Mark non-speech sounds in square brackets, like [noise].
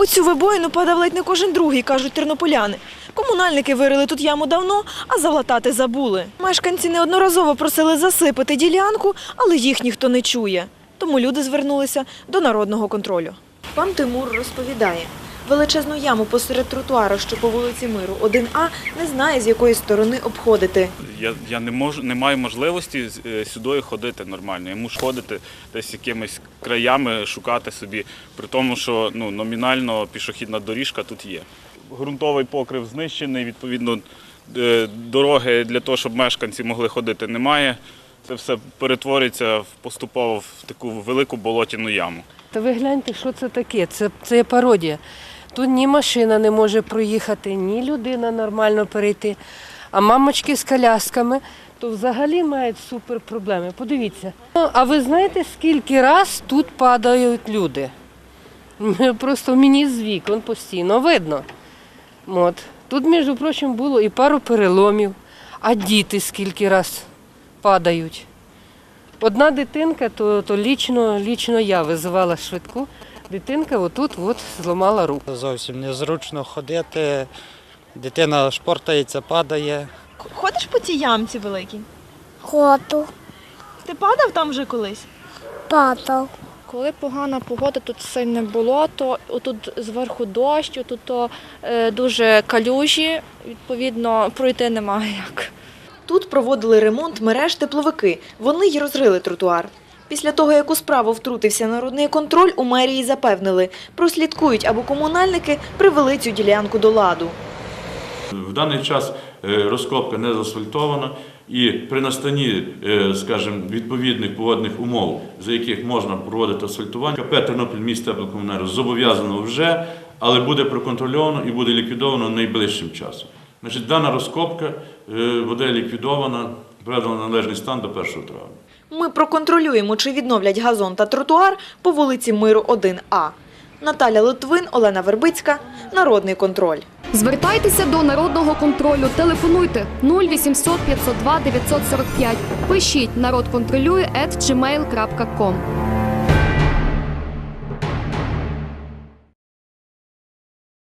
У цю вибоїну падав ледь не кожен другий, кажуть тернополяни. Комунальники вирили тут яму давно, а залатати забули. Мешканці неодноразово просили засипати ділянку, але їх ніхто не чує. Тому люди звернулися до народного контролю. Пан Тимур розповідає, величезну яму посеред тротуару, що по вулиці Миру 1А, не знає, з якої сторони обходити. Я, я не можу, не маю можливості з- е, сюди ходити нормально. Я мушу ходити десь якимись краями, шукати собі, при тому, що ну, номінально пішохідна доріжка тут є. Ґрунтовий покрив знищений, відповідно, е, дороги для того, щоб мешканці могли ходити, немає. Це все перетвориться в- поступово в таку велику болотяну яму. Та ви гляньте, що це таке? Це, це є пародія. Тут ні машина не може проїхати, ні людина нормально перейти. А мамочки з колясками то взагалі мають супер проблеми. Подивіться. Ну, А ви знаєте, скільки раз тут падають люди? [laughs] Просто мені з вікон постійно видно. От. Тут, між прочим, було і пару переломів, а діти скільки раз падають. Одна дитинка, то, то лічно, лічно я визивала швидку. Дитинка отут от зламала руку. Зовсім незручно ходити, дитина шпортається, падає. Ходиш по цій ямці великій? Ходу, Ти падав там вже колись? падав. Коли погана погода, тут сильне болото, отут зверху дощ, отут то, е, дуже калюжі, відповідно, пройти немає як. Тут проводили ремонт мереж тепловики. Вони й розрили тротуар. Після того, як у справу втрутився народний контроль, у мерії запевнили, прослідкують, аби комунальники привели цю ділянку до ладу. В даний час е, розкопка не заасфальтована і при настанні, е, скажімо, відповідних погодних умов, за яких можна проводити асфальтування, КП Тернопіль міст теплокомунерго зобов'язано вже, але буде проконтрольовано і буде ліквідовано найближчим часом. Значить, дана розкопка е, буде ліквідована, приведена на належний стан до 1 травня. Ми проконтролюємо, чи відновлять газон та тротуар по вулиці Миру 1А. Наталя Литвин, Олена Вербицька, Народний контроль. Звертайтеся до народного контролю. Телефонуйте 0800 502 945. Пишіть народ контролює.